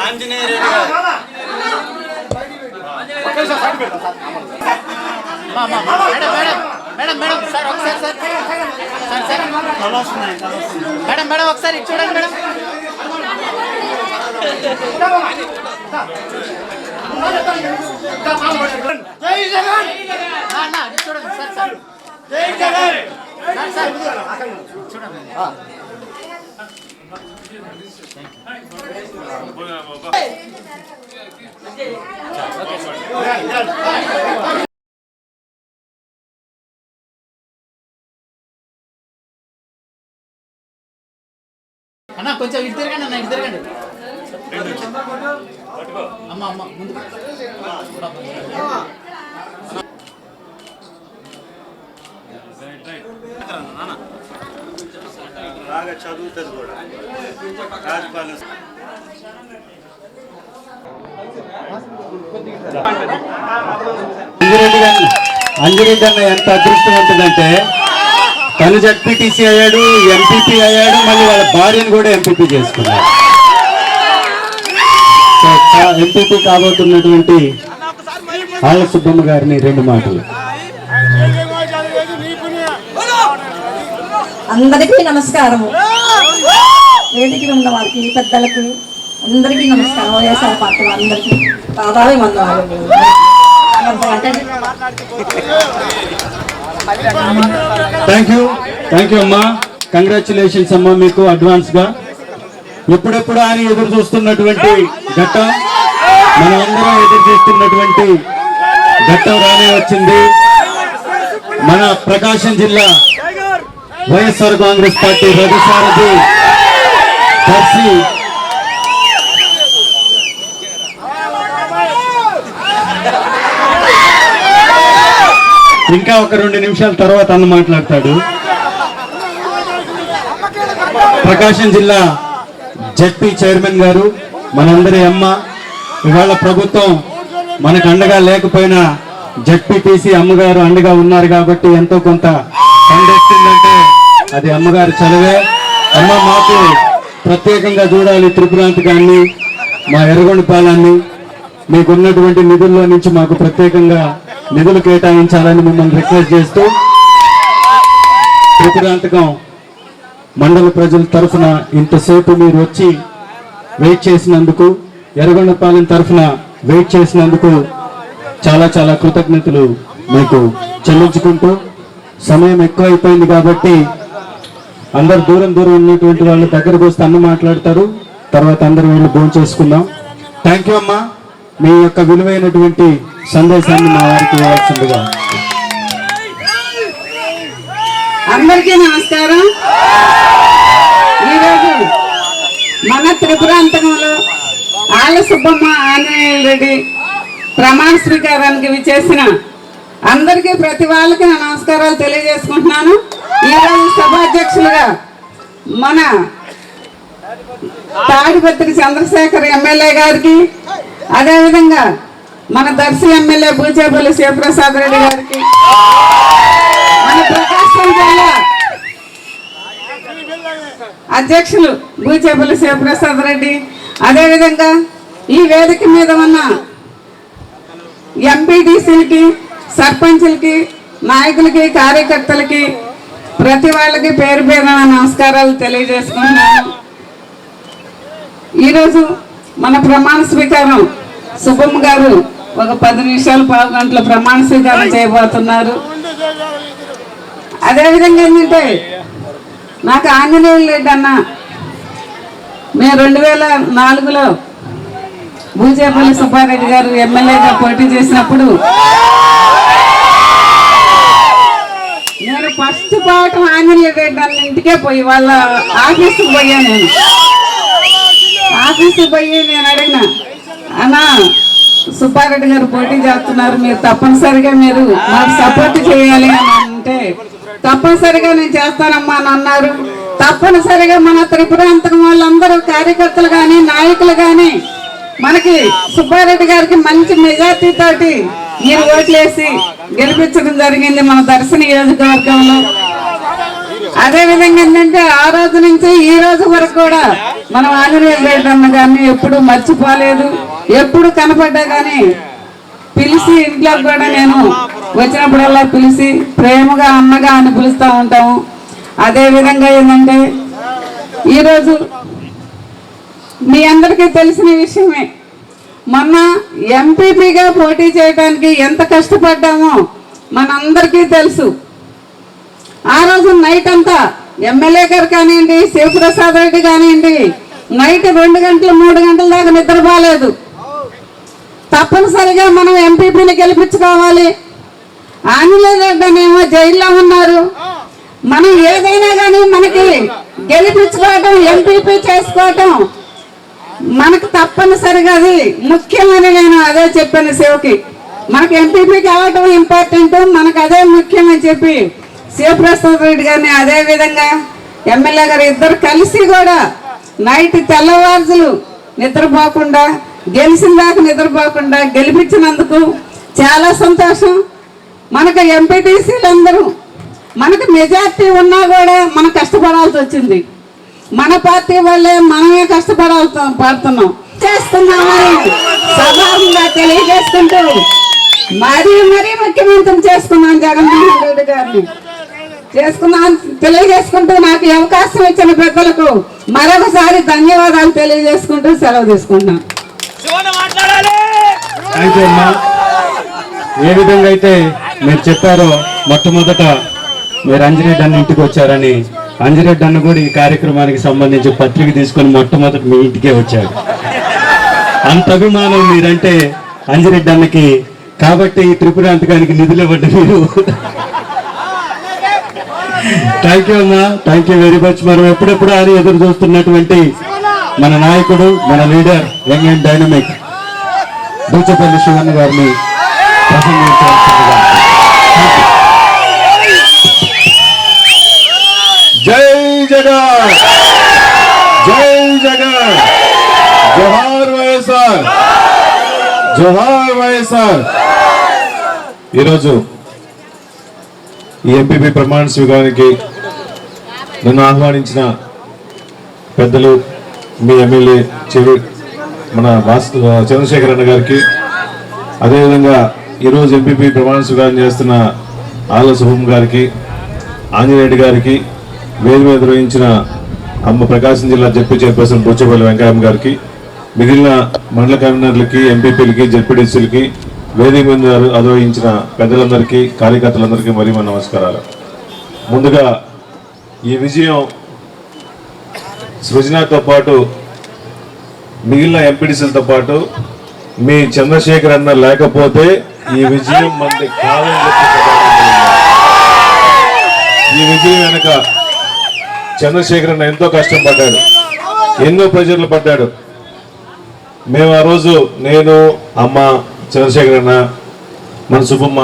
Anjaneya madam madam sir ఒకసారి sir sir sir madam madam ఒకసారి చూడండి మేడం జై జగన్. చూడండి సార్ సార్ సార్ సార్ చూడండి అన్న కొంచెం ఇటు తిరగండి అన్న ఇటు తిరగండి. అమ్మ అమ్మ ముందు చదువుతుంది కూడా. రాజపాలన అంజిరెడ్డి అన్న ఎంత అదృష్టవంతుడంటే తను జడ్పీటీసీ అయ్యాడు ఎంపీపీ అయ్యాడు మళ్ళీ వాళ్ళ భార్యను కూడా ఎంపీపీ చేసుకున్నాడు సో ఎంపీపీ కాబోతున్నటువంటి ఆళ్ళ సుబ్బమ్మ గారిని రెండు మాటలు. అందరికీ నమస్కారము. వేదికలు ఉన్న వారికి పెద్దలకు అందరికీ నమస్కారం. వైఎస్ఆర్ పార్టీ అందరికీ పాదాలు వందనాలు. థ్యాంక్ యూ థ్యాంక్ యూ అమ్మా. కంగ్రాచులేషన్స్ అమ్మా మీకు అడ్వాన్స్గా. ఎప్పుడెప్పుడు అని ఎదురు చూస్తున్నటువంటి ఘట్టం మనమందరం ఎదురు చూస్తున్నటువంటి ఘట్టం రానే వచ్చింది. మన ప్రకాశం జిల్లా వైఎస్ఆర్ కాంగ్రెస్ పార్టీ రఘుసారథి దర్శి ఇంకా ఒక రెండు నిమిషాల తర్వాత అన్న మాట్లాడతాడు. ప్రకాశం జిల్లా జడ్పీ చైర్మన్ గారు మనందరి అమ్మ. ఇవాళ ప్రభుత్వం మనకు అండగా లేకపోయినా జడ్పీటీసీ అమ్మగారు అండగా ఉన్నారు కాబట్టి ఎంతో కొంత పండెత్తిందంటే అది అమ్మగారు చదివే. అమ్మ మాకు ప్రత్యేకంగా చూడాలి త్రిపురాంతకాన్ని మా ఎర్రగొండపాలాన్ని మీకున్నటువంటి నిధుల్లో నుంచి మాకు ప్రత్యేకంగా నిధులు కేటాయించాలని మిమ్మల్ని రిక్వెస్ట్ చేస్తూ త్రిపురాంతకం మండల ప్రజల తరఫున ఇంతసేపు మీరు వచ్చి వెయిట్ చేసినందుకు ఎర్రగొండపాలెం తరఫున వెయిట్ చేసినందుకు చాలా చాలా కృతజ్ఞతలు మీకు చెల్లించుకుంటూ. సమయం ఎక్కువ అయిపోయింది కాబట్టి అందరు దూరం దూరం ఉన్నటువంటి వాళ్ళు దగ్గరకు వస్తే అన్న మాట్లాడతారు. తర్వాత అందరూ వెళ్ళి భోజనం చేసుకుందాం. థ్యాంక్ యూ అమ్మా. మీ యొక్క విలువైనటువంటి సందేశాన్ని మా వారికి ఇవ్వాల్సిందిగా. అందరికీ నమస్కారం. ఈరోజు మన త్రిపురాంతకంలో ఆళ్ళ సుబ్బమ్మ ఆంజనేయ రెడ్డి ప్రమాణ స్వీకారానికి విచ్చేసిన అందరికీ ప్రతి వాళ్ళకి నా నమస్కారాలు తెలియజేసుకుంటున్నాను. ఈరోజు సభాధ్యక్షులుగా మన తాడిపత్రి చంద్రశేఖర్ ఎమ్మెల్యే గారికి అదేవిధంగా మన దర్శి ఎమ్మెల్యే బూచేపల్లి శివప్రసాద్ రెడ్డి గారికి మన ప్రకాశం జిల్లా అధ్యక్షులు బూచేపల్లి శివప్రసాద్ రెడ్డి అదేవిధంగా ఈ వేదిక మీద ఉన్న ఎంపీడీసీకి సర్పంచులకి నాయకులకి కార్యకర్తలకి ప్రతి వాళ్ళకి పేరు పేరున నమస్కారాలు తెలియజేసుకుంటున్నాను. ఈరోజు మన ప్రమాణ స్వీకారం సుబ్బమ్మ గారు ఒక పది నిమిషాలు పావు గంటల ప్రమాణ స్వీకారం చేయబోతున్నారు. అదేవిధంగా ఏంటంటే నాకు ఆంజనేయులు రెడ్డి మేము రెండు వేల నాలుగులో భూజేపల్లి సుబ్బారెడ్డి గారు ఎమ్మెల్యేగా పోటీ చేసినప్పుడు నేను ఫస్ట్ పాఠం ఆంజనేయ గారి ఇంటికే పోయి వాళ్ళ ఆఫీస్కి పోయా నేను. ఆఫీస్కి పోయి నేను అడిగిన అన్నా సుబ్బారెడ్డి గారు పోటీ చేస్తున్నారు మీరు తప్పనిసరిగా మీరు మాకు సపోర్ట్ చేయాలి అని అంటే తప్పనిసరిగా నేను చేస్తానమ్మా అని అన్నారు. తప్పనిసరిగా మన త్రిపురాంతకం వాళ్ళందరూ కార్యకర్తలు కానీ నాయకులు కానీ మనకి సుబ్బారెడ్డి గారికి మంచి మెజార్టీ తోటి మీరు ఓట్లేసి గెలిపించడం జరిగింది మన దర్శన నియోజకవర్గంలో. అదే విధంగా ఏంటంటే ఆ రోజు నుంచి ఈ రోజు వరకు కూడా మనం ఆంజనేయ రెడ్డి అన్న గారిని ఎప్పుడు మర్చిపోలేదు. ఎప్పుడు కనపడ్డా కానీ పిలిచి ఇంట్లో కూడా నేను వచ్చినప్పుడల్లా పిలిచి ప్రేమగా అమ్మగా అని పిలుస్తూ ఉంటాము. అదే విధంగా ఏంటంటే ఈరోజు మీ అందరికీ తెలిసిన విషయమే. మొన్న ఎంపీపీగా పోటీ చేయడానికి ఎంత కష్టపడ్డామో మనందరికీ తెలుసు. ఆ రోజు నైట్ అంతా ఎమ్మెల్యే గారు కానివ్వండి శివప్రసాద్ రెడ్డి కానివ్వండి నైట్ రెండు గంటలు మూడు గంటల దాకా నిద్ర నిద్రపోలేదు. తప్పనిసరిగా మనం ఎంపీపీని గెలిపించుకోవాలి. ఆంజనేయ రెడ్డి అనేమో జైల్లో ఉన్నారు. మనం ఏదైనా కానీ మనకి గెలిపించుకోవటం ఎంపీపీ చేసుకోవటం మనకు తప్పనిసరిగా అది ముఖ్యమని నేను అదే చెప్పాను శివకి మనకు ఎంపీపీకి కావటం ఇంపార్టెంట్ మనకు అదే ముఖ్యమని చెప్పి శివప్రసాద్ రెడ్డి గారిని అదే విధంగా ఎమ్మెల్యే గారు ఇద్దరు కలిసి కూడా నైట్ తెల్లవారుజులు నిద్రపోకుండా గెలిచిన దాకా నిద్రపోకుండా గెలిపించినందుకు చాలా సంతోషం. మనకు ఎంపీటీసీలు అందరూ మనకు మెజార్టీ ఉన్నా కూడా మనం కష్టపడాల్సి వచ్చింది. మన పార్టీ వాళ్ళే మనమే కష్టపడాల్సి పడుతున్నాం. చేస్తున్నామని సభాముగా తెలియజేసుకుంటూ మరీ మరీ ముఖ్యమంత్రి చేసుకున్నాం జగన్మోహన్ రెడ్డి గారిని. చేసుకున్నాం తెలియజేసుకుంటూ నాకు అవకాశం ఇచ్చిన పెద్దలకు మరొకసారి ధన్యవాదాలు తెలియజేసుకుంటూ సెలవు తీసుకుంటున్నాం. ఏ విధంగా అయితే మీరు చెప్పారో మొట్టమొదట మీరు అన్న ఇంటికి వచ్చారని అంజిరెడ్డి అన్న కూడా ఈ కార్యక్రమానికి సంబంధించి పత్రిక తీసుకొని మొట్టమొదటి మీ ఇంటికే వచ్చాడు. అంత అభిమానం మీరంటే అంజిరెడ్డి అన్నకి కాబట్టి ఈ త్రిపురాంతకానికి నిధులు ఇవ్వండి మీరు. థ్యాంక్ యూ అమ్మా థ్యాంక్ యూ వెరీ మచ్ మనం ఎప్పుడెప్పుడు అని ఎదురు చూస్తున్నటువంటి మన నాయకుడు మన leader young and dynamic Buchapalli Sivan గారిని ప్రసంగించవలసిందిగా జగన్! జై జగన్! జోహార్ వైఎస్ఆర్! జోహార్ వైఎస్ఆర్! ఈరోజు ఈ ఎంపీపీ ప్రమాణ స్వీకారానికి నన్ను ఆహ్వానించిన పెద్దలు మీ ఎమ్మెల్యే చెవి మన భాస్ చంద్రశేఖర్ అన్న గారికి అదేవిధంగా ఈరోజు ఎంపీపీ ప్రమాణ స్వీకారం చేస్తున్న ఆల శుభం గారికి ఆంజనేయుడు గారికి వేది మీద నిర్వహించిన అమ్మ ప్రకాశం జిల్లా జడ్పీ చైర్పర్సన్ బుచ్చపల్లి వెంకయ్య గారికి మిగిలిన మండల కన్వీనర్లకి ఎంపీపీలకి జడ్పీడీసీలకి వేదిక మీద అధోయించిన పెద్దలందరికీ కార్యకర్తలందరికీ మరీ మన నమస్కారాలు. ముందుగా ఈ విజయం సృజనతో పాటు మిగిలిన ఎంపీడీసీలతో పాటు మీ చంద్రశేఖర్ అన్న లేకపోతే ఈ విజయం మంది కాదని చెప్పి ఈ విజయం వెనక చంద్రశేఖర్ అన్న ఎంతో కష్టం పడ్డాడు. ఎన్నో ప్రెజర్లు పడ్డాడు. మేము ఆ రోజు నేను అమ్మ చంద్రశేఖర్ అన్న మన సుబ్బమ్మ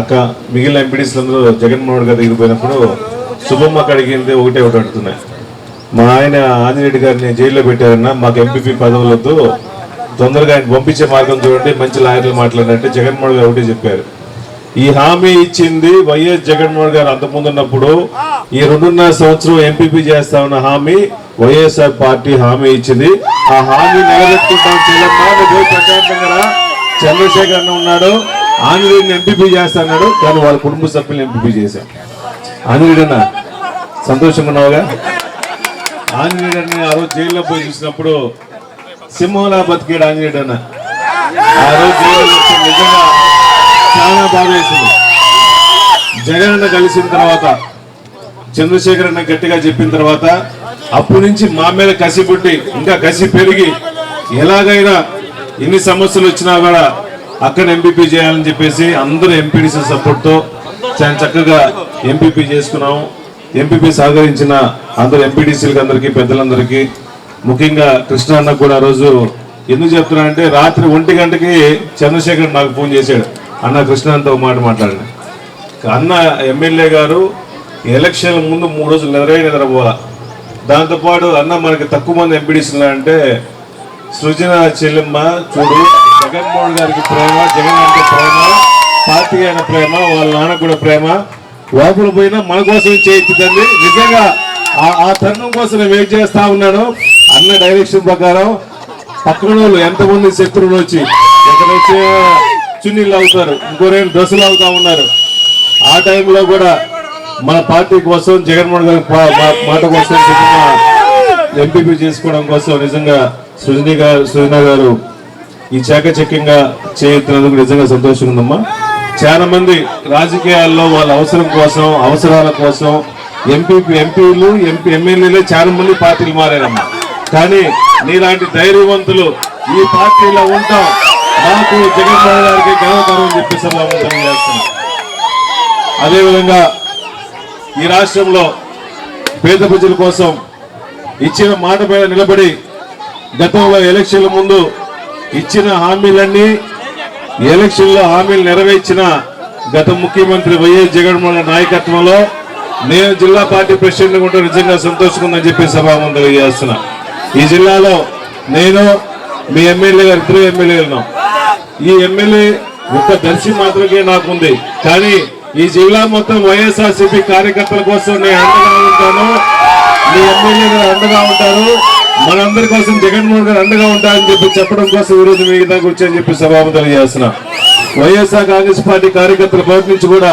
అక్క మిగిలిన ఎంపీడీస్ అందరూ జగన్మోహన్ గారి దగ్గరికి పోయినప్పుడు సుబ్బమ్మ కడిగింది ఒకటే ఒకటి అడుగుతున్నాయి మా ఆయన ఆంజనేయుడి గారిని జైల్లో పెట్టారన్న మాకు ఎంపీపీ పదవులొద్దు తొందరగా ఆయన పంపించే మార్గం చూడండి మంచి లాయర్లు మాట్లాడంటే జగన్మోహన్ గారు ఒకటే చెప్పారు. ఈ హామీ ఇచ్చింది వైఎస్ జగన్మోహన్ గారు అంతకుముందు ఉన్నప్పుడు ఈ రెండున్నర సంవత్సరం ఎంపీపీ చేస్తా ఉన్న హామీ వైఎస్ఆర్ పార్టీ హామీ ఇచ్చింది. ఆ హామీ చెల్లెమ్మ రా. చంద్రశేఖర్ అన్న ఉన్నాడు. ఆంజనేయుడిని ఎంపీపీ చేస్తా అన్నాడు. కానీ వాళ్ళ కుటుంబ సభ్యులను ఎంపీపీ చేశాం. ఆంజనేయుడు అన్న సంతోషంగా ఉన్నావుగా? ఆంజనేయుడు అన్న ఆ రోజు జైల్లో పోయి చూసినప్పుడు సింహంలా బతికాడు ఆంజనేయుడు అన్న. ఆ రోజు జైల్లో నిజంగా చాలా బాగా వేసింది. జగన్ అన్న కలిసిన తర్వాత చంద్రశేఖర్ అన్న గట్టిగా చెప్పిన తర్వాత అప్పటి నుంచి మా మీద కసి పుట్టి ఇంకా కసి పెరిగి ఎలాగైనా ఎన్ని సమస్యలు వచ్చినా కూడా అక్కడ ఎంపీపీ చేయాలని చెప్పేసి అందరూ ఎంపీడీసీ సపోర్ట్తో చాలా చక్కగా ఎంపీపీ చేసుకున్నాము. ఎంపీపీ సహకరించిన అందరు ఎంపీడీసీలకి అందరికీ పెద్దలందరికీ ముఖ్యంగా కృష్ణ అన్న కూడా ఆ రోజు ఎందుకు చెప్తున్నా అంటే రాత్రి ఒంటి గంటకి చంద్రశేఖర్ నాకు ఫోన్ చేశాడు. అన్న కృష్ణాంతో మాట మాట్లాడిన అన్న ఎమ్మెల్యే గారు ఎలక్షన్ ముందు మూడు రోజులు నిద్రపోయి నిద్రపోవాలా? దాంతోపాటు అన్న మనకి తక్కువ మంది ఎంపీడీసీలు అంటే సృజన చెల్లెమ్మ చూడు జగన్మోహన్ గారికి ప్రేమ జగన్ అంటే ప్రేమ పార్టీ అయిన ప్రేమ వాళ్ళ నాన్న కూడా ప్రేమ. లోపల పోయినా మన కోసం చేయించిందండి నిజంగా ఆ- ఆ తరుణం కోసం నేను వెయిట్ చేస్తా ఉన్నాను. అన్న డైరెక్షన్ ప్రకారం పక్కన వాళ్ళు ఎంతమంది శత్రువులు వచ్చి ఎక్కడ వచ్చి చున్నీళ్ళు అవుతారు ఇంకోరేళ్ళు డ్రెస్సులు అవుతా ఉన్నారు. ఆ టైంలో కూడా మన పార్టీ కోసం జగన్మోహన్ గారి పా- మా- మాట కోసం ఎంపీపీ చేసుకోవడం కోసం నిజంగా సృజని గారు సృజన గారు ఈ చాకచక్యంగా చేయించినందుకు నిజంగా సంతోషంగా ఉందమ్మా. చాలా మంది రాజకీయాల్లో వాళ్ళ అవసరం కోసం అవసరాల కోసం ఎంపీ ఎంపీలు ఎంపీ ఎమ్మెల్యేలే చాలా మంది పార్టీలు మారారమ్మా. కానీ నీలాంటి ధైర్యవంతులు ఈ పార్టీలో ఉంటాం. మాకు జగన్మోహన్ గారికి గర్వకారం చెప్పి సభాముఖం చేస్తున్నాం. అదేవిధంగా ఈ రాష్ట్రంలో పేద ప్రజల కోసం ఇచ్చిన మాట మీద నిలబడి గతంలో ఎలక్షన్ల ముందు ఇచ్చిన హామీలన్నీ ఎలక్షన్లో హామీలు నెరవేర్చిన గత ముఖ్యమంత్రి వైఎస్ జగన్మోహన్ నాయకత్వంలో నేను జిల్లా పార్టీ ప్రెసిడెంట్ ఉంటే నిజంగా సంతోషకుందని చెప్పి సభాముఖం తెలియజేస్తున్నా. ఈ జిల్లాలో నేను మీ ఎమ్మెల్యే గారు ఇద్దరు ఎమ్మెల్యేలు ఈ ఎమ్మెల్యే ఒక్క దర్శి మాత్రమే నాకుంది. కానీ ఈ జిల్లా మొత్తం వైఎస్ఆర్సీపీ కార్యకర్తల కోసం నేను అండగా ఉంటాను. మీ ఎమ్మెల్యే గారు అండగా ఉంటారు. మనందరి కోసం జగన్మోహన్ గారు అండగా ఉంటారని చెప్పి చెప్పడం కోసం ఈరోజు మీ దగ్గర వచ్చాయని చెప్పి సభాము తెలియజేస్తున్నా. వైఎస్ఆర్ కాంగ్రెస్ పార్టీ కార్యకర్తల బయట నుంచి కూడా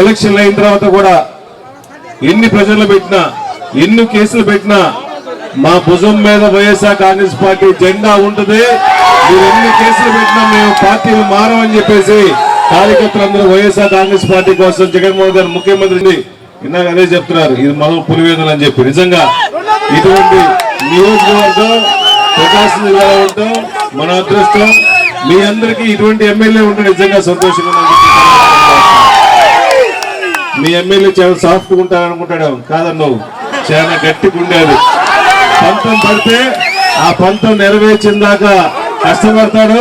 ఎలక్షన్లు అయిన తర్వాత కూడా ఎన్ని ప్రజలు పెట్టినా ఎన్ని కేసులు పెట్టినా మా భుజం మీద వైఎస్ఆర్ కాంగ్రెస్ పార్టీ జెండా ఉంటుంది. మీరు ఎన్ని కేసులు పెట్టినా మేము పార్టీలు మారమని చెప్పేసి కార్యకర్తలందరూ వైఎస్ఆర్ కాంగ్రెస్ పార్టీ కోసం జగన్మోహన్ గారు ముఖ్యమంత్రి ఇందాక అదే చెప్తున్నారు. ఇది మనం పులివేదన అని చెప్పి. నిజంగా ఇటువంటి నియోజకవర్గం ప్రకాశం జిల్లాలో ఉంటాం. మన అదృష్టం మీ అందరికీ ఇటువంటి ఎమ్మెల్యే ఉంటే నిజంగా సంతోషంగా మీ ఎమ్మెల్యే చాలా సాఫ్ట్గా ఉంటారనుకుంటాడు అనుకుంటాడు. చాలా గట్టిగా ఉండేది పంతం పడితే ఆ పంతం నెరవేర్చిన దాకా కష్టపడతాడు.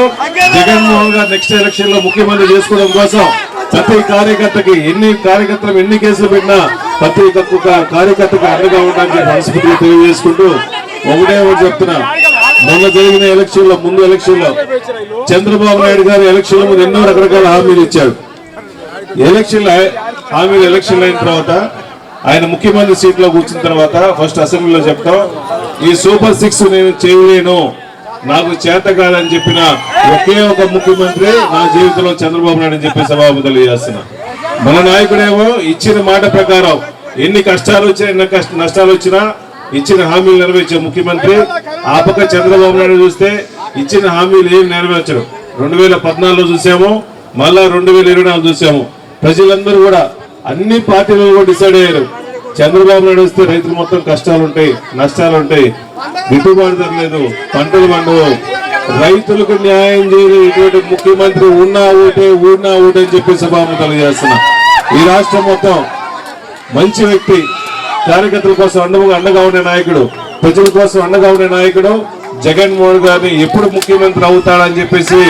జగన్మోహన్ గారు నెక్స్ట్ ఎలక్షన్లో ముఖ్యమంత్రి చేసుకోవడం కోసం ప్రతి కార్యకర్తకి ఎన్ని కార్యకర్తలు ఎన్ని కేసులు పెట్టినా ప్రతి ఒక్క కార్యకర్తకు అండగా ఉండడానికి మనస్ఫూర్తిగా తెలియజేసుకుంటూ ఒకటే ఒకటి చెప్తున్నా. మొన్న జరిగిన ఎలక్షన్లో ముందు ఎలక్షన్లో చంద్రబాబు నాయుడు గారు ఎలక్షన్ ముందు ఎన్నో రకరకాల హామీలు ఇచ్చాడు ఎలక్షన్ హామీలు ఎలక్షన్ అయిన తర్వాత ఆయన ముఖ్యమంత్రి సీట్లో కూర్చున్న తర్వాత ఫస్ట్ అసెంబ్లీలో చెప్తాం. ఈ సూపర్ సిక్స్ నేను చేయలేను. నాకు చేత కాదని చెప్పిన ఒకే ఒక ముఖ్యమంత్రి నా జీవితంలో చంద్రబాబు నాయుడు చెప్పే చెప్పి సభాపతి తెలియజేస్తున్నా. మన నాయకుడేమో ఇచ్చిన మాట ప్రకారం ఎన్ని కష్టాలు వచ్చినా ఎన్ని కష్ట నష్టాలు వచ్చినా ఇచ్చిన హామీలు నెరవేర్చే ముఖ్యమంత్రి. ఆ పక్క చంద్రబాబు నాయుడు చూస్తే ఇచ్చిన హామీలు ఏం నెరవేర్చరు. రెండు వేల పద్నాలుగులో చూసాము మళ్ళా రెండు వేల ఇరవై నాలుగు చూసాము. ప్రజలందరూ కూడా అన్ని పార్టీలు కూడా డిసైడ్ అయ్యారు. చంద్రబాబు నాయుడు వస్తే రైతులు మొత్తం కష్టాలు ఉంటాయి నష్టాలు ఉంటాయి గిట్టుబాటు ధరలేదు పంటలు పండవు. రైతులకు న్యాయం చేయలేదు ఇటువంటి ముఖ్యమంత్రి ఉన్నా ఊటే ఊడినా ఊటే అని చెప్పి సభాము తెలియజేస్తున్నా ఈ రాష్ట్రం మొత్తం మంచి వ్యక్తి కార్యకర్తల కోసం అండముగా అండగా ఉండే నాయకుడు ప్రజల కోసం అండగా ఉండే నాయకుడు జగన్మోహన్ గారిని ఎప్పుడు ముఖ్యమంత్రి అవుతాడని చెప్పేసి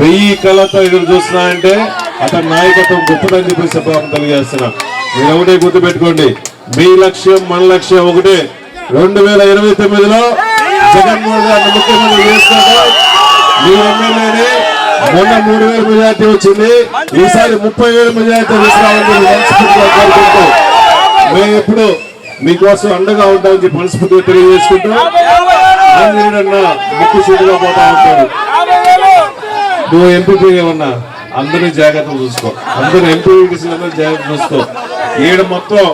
వెయ్యి కళ్ళతో ఎదురు చూస్తున్నా అంటే అతని నాయకత్వం గొప్పదని చెప్పేసి సభాము తెలియజేస్తున్నా మీరు ఒకటే గుర్తుపెట్టుకోండి. మీ లక్ష్యం మన లక్ష్యం ఒకటే. రెండు వేల ఇరవై తొమ్మిదిలో జగన్మోహన్ గారిని ముఖ్యమంత్రి చేసుకోవడం మీ ఎమ్మెల్యేని మొన్న మూడు వేల మెజార్టీ వచ్చింది. ఈసారి ముప్పై వేల మెజార్టీ తీసుకురావాలని మనస్ఫూర్తిగా కోరుకుంటూ మేము ఎప్పుడు మీకోసం అండగా ఉంటామని చెప్పి మనస్ఫూర్తిగా తెలియజేసుకుంటూ ఆంజనేయుడన్న ముక్కు సూటిగా పోతా ఉంటాడు నువ్వు ఎంపీపీగా ఉన్నా అందరినీ జాగ్రత్తలు చూసుకో. అందరూ ఎంపీ అందరూ జాగ్రత్త చూసుకో. ఈడ మొత్తం